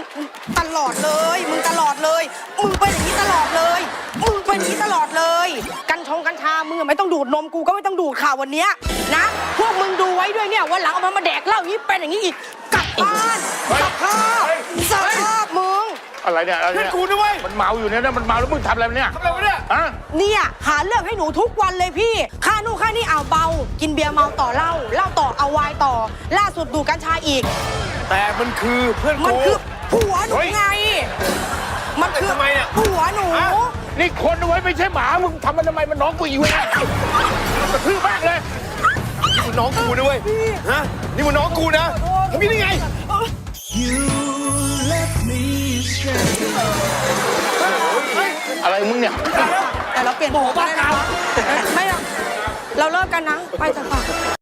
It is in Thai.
งตลอดเลย มึงตลอดเลย มึงเป็นอย่างนี้ตลอดเลย มึงเป็นอย่างนี้ตลอดเลย กันชงกันชา มึงอไม่ต้องดูดนมกูก็ไม่ต้องดูดข่าววันนี้นะ พวกมึงดูไว้ด้วยเนี่ยวันหลังเอามันมาแดกเล่าอย่างนี้เป็นอย่างนี้อีก กลับบ้านสภาพสภาพมึง อะไรเนี่ยอะไรเนี่ยกูนะเว้ยมันเมาอยู่เนี่ยมันเมาแล้วมึงทำอะไรเนี่ยทำอะไรวะเนี่ยฮะเนี่ยหาเรื่องให้หนูทุกวันเลยพี่ ค่านู่นค่านี่เอาเบา กินเบียร์เมาต่อเหล้าเหล้าต่อเอาไวายต่อ ล่าสุดดูกัญชาอีก แต่มันคือเพื่อนมันกูคือ ผัวหนูไง มันคือทำไมเนี่ยผัวหนู ฮะนี่คนเอาไว้ไม่ใช่หมา มึงทำมันทำไมมันน้องกูอยู่เนี่ยกระทืบแม่งเลยนี่มึงน้องกูนะเว้ยฮะนี่มึงน้องกูนะทำยังไง อะไรมึงเนี่ย แต่เราเปลี่ยนผัวบ้านเราไม่หรอกเราเลิกกันนะ ไปเถอะค่ะ